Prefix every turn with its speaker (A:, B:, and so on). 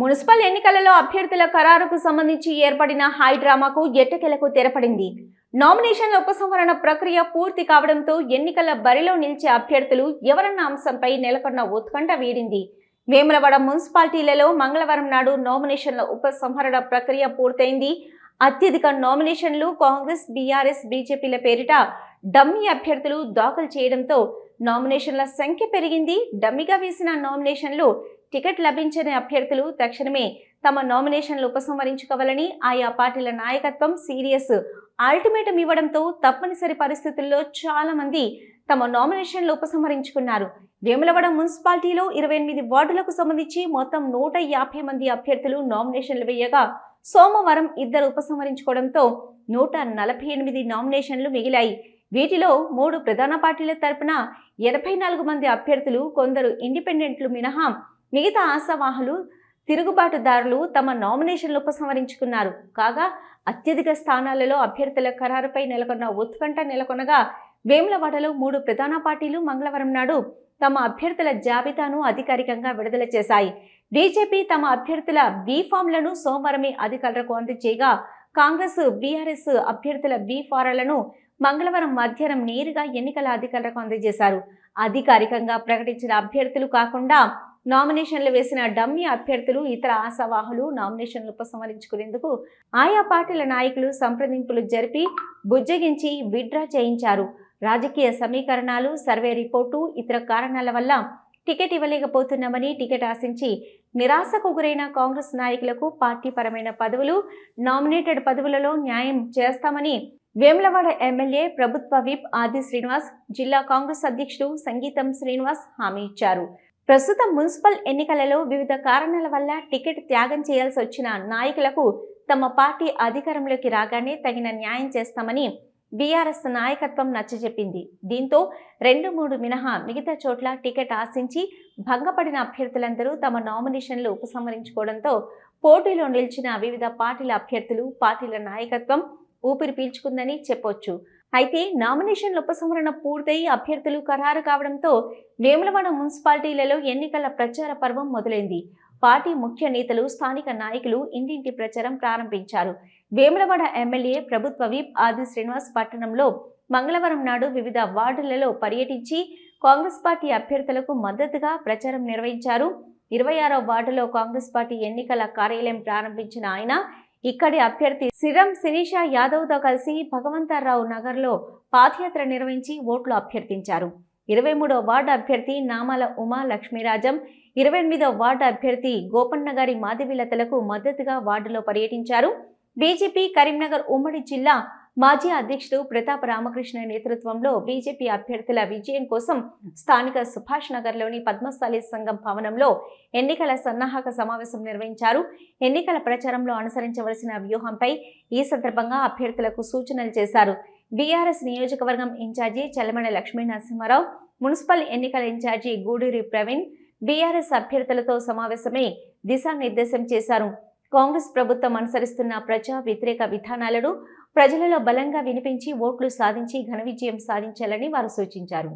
A: Municipal ఎన్నికలలో అభ్యర్థుల ఖరారుకు సంబంధించి ఏర్పడిన హై డ్రామాకు ఎట్టకెలకు తెరపడింది. నామినేషన్ల ఉపసంహరణ ప్రక్రియ పూర్తి కావడంతో ఎన్నికల బరిలో నిలిచే అభ్యర్థులు ఎవరన్న అంశంపై నెలకొన్న ఉత్కంఠ వీడింది. వేములవాడ మున్సిపాలిటీలలో మంగళవారం నాడు నామినేషన్ల ఉపసంహరణ ప్రక్రియ పూర్తయింది. అత్యధిక నామినేషన్లు కాంగ్రెస్ బీఆర్ఎస్ బీజేపీల పేరిట డమ్మీ అభ్యర్థులు దాఖలు చేయడంతో నామినేషన్ల సంఖ్య పెరిగింది. డమ్మీగా వేసిన నామినేషన్లు టికెట్ లభించని అభ్యర్థులు తక్షణమే తమ నామినేషన్లు ఉపసంహరించుకోవాలని ఆయా పార్టీల నాయకత్వం సీరియస్ అల్టిమేటం ఇవ్వడంతో తప్పనిసరి పరిస్థితుల్లో చాలా మంది తమ నామినేషన్లు ఉపసంహరించుకున్నారు. వేములవాడ మున్సిపాలిటీలో ఇరవై ఎనిమిది వార్డులకు సంబంధించి మొత్తం నూట యాభై మంది అభ్యర్థులు నామినేషన్లు వేయగా సోమవారం ఇద్దరు ఉపసంహరించుకోవడంతో నూట నలభై ఎనిమిది నామినేషన్లు మిగిలాయి. వీటిలో మూడు ప్రధాన పార్టీల తరపున ఎనభై నాలుగు మంది అభ్యర్థులు కొందరు ఇండిపెండెంట్లు మినహా మిగతా ఆశావాహులు తిరుగుబాటుదారులు తమ నామినేషన్లు ఉపసంహరించుకున్నారు. కాగా అత్యధిక స్థానాలలో అభ్యర్థుల ఖరారుపై నెలకొన్న ఉత్కంఠ నెలకొనగా వేములవాడలో మూడు ప్రధాన పార్టీలు మంగళవారం నాడు తమ అభ్యర్థుల జాబితాను అధికారికంగా విడుదల చేశాయి. బీజేపీ తమ అభ్యర్థుల బీ ఫామ్లను సోమవారమే అధికారులకు అందజేయగా కాంగ్రెస్ బీఆర్ఎస్ అభ్యర్థుల బీ ఫారాలను మంగళవారం మధ్యాహ్నం నేరుగా ఎన్నికల అధికారులకు అందజేశారు. అధికారికంగా ప్రకటించిన అభ్యర్థులు కాకుండా నామినేషన్లు వేసిన డమ్మీ అభ్యర్థులు ఇతర ఆశావాహులు నామినేషన్లు ఉపసంహరించుకునేందుకు ఆయా పార్టీల నాయకులు సంప్రదింపులు జరిపి బుజ్జగించి విడ్డ్రా చేయించారు. రాజకీయ సమీకరణాలు సర్వే రిపోర్టు ఇతర కారణాల వల్ల టికెట్ ఇవ్వలేకపోతున్నామని టికెట్ ఆశించి నిరాశకు గురైన కాంగ్రెస్ నాయకులకు పార్టీ పరమైన పదవులు నామినేటెడ్ పదవులలో న్యాయం చేస్తామని వేములవాడ ఎమ్మెల్యే ప్రభుత్వ విప్ ఆది శ్రీనివాస్ జిల్లా కాంగ్రెస్ అధ్యక్షుడు సంగీతం శ్రీనివాస్ హామీ ఇచ్చారు. ప్రస్తుతం మున్సిపల్ ఎన్నికలలో వివిధ కారణాల వల్ల టికెట్ త్యాగం చేయాల్సి వచ్చిన నాయకులకు తమ పార్టీ అధికారంలోకి రాగానే తగిన న్యాయం చేస్తామని బీఆర్ఎస్ నాయకత్వం నచ్చజెప్పింది. దీంతో రెండు మూడు మినహా మిగతా చోట్ల టికెట్ ఆశించి భంగపడిన అభ్యర్థులందరూ తమ నామినేషన్లు ఉపసంహరించుకోవడంతో పోటీలో నిలిచిన వివిధ పార్టీల అభ్యర్థులు పార్టీల నాయకత్వం ఊపిరి పీల్చుకుందని చెప్పొచ్చు. అయితే నామినేషన్ల ఉపసంహరణ పూర్తయి అభ్యర్థులు ఖరారు కావడంతో వేములవాడ మున్సిపాలిటీలలో ఎన్నికల ప్రచార పర్వం మొదలైంది. పార్టీ ముఖ్య నేతలు స్థానిక నాయకులు ఇంటింటి ప్రచారం ప్రారంభించారు. వేములవాడ ఎమ్మెల్యే ప్రభుత్వ విప్ ఆది శ్రీనివాస్ పట్టణంలో మంగళవారం నాడు వివిధ వార్డులలో పర్యటించి కాంగ్రెస్ పార్టీ అభ్యర్థులకు మద్దతుగా ప్రచారం నిర్వహించారు. ఇరవై ఆరో వార్డులో కాంగ్రెస్ పార్టీ ఎన్నికల కార్యాలయం ప్రారంభించిన ఆయన ఇక్కడి అభ్యర్థి సిరం శిరీష యాదవ్తో కలిసి భగవంతరావు నగర్లో పాదయాత్ర నిర్వహించి ఓట్లు అభ్యర్థించారు. ఇరవై మూడో వార్డు అభ్యర్థి నామాల ఉమా లక్ష్మీరాజం ఇరవై ఎనిమిదో వార్డు అభ్యర్థి గోపన్న గారి మాధవిలతలకు మద్దతుగా వార్డులో పర్యటించారు. బీజేపీ కరీంనగర్ ఉమ్మడి జిల్లా మాజీ అధ్యక్షుడు ప్రతాప్ రామకృష్ణ నేతృత్వంలో బీజేపీ అభ్యర్థుల విజయం కోసం స్థానిక సుభాష్ నగర్లోని పద్మశాలి సంఘం భవనంలో ఎన్నికల సన్నాహక సమావేశం నిర్వహించారు. ఎన్నికల ప్రచారంలో అనుసరించవలసిన వ్యూహంపై ఈ సందర్భంగా అభ్యర్థులకు సూచనలు చేశారు. బీఆర్ఎస్ నియోజకవర్గం ఇన్ఛార్జి చలమణ లక్ష్మీ నరసింహారావు మున్సిపల్ ఎన్నికల ఇన్ఛార్జి గూడూరి ప్రవీణ్ బీఆర్ఎస్ అభ్యర్థులతో సమావేశమై దిశానిర్దేశం చేశారు. కాంగ్రెస్ ప్రభుత్వం అనుసరిస్తున్న ప్రజా వ్యతిరేక విధానాలను ప్రజలలో బలంగా వినిపించి ఓట్లు సాధించి ఘన విజయం సాధించాలని వారు సూచించారు.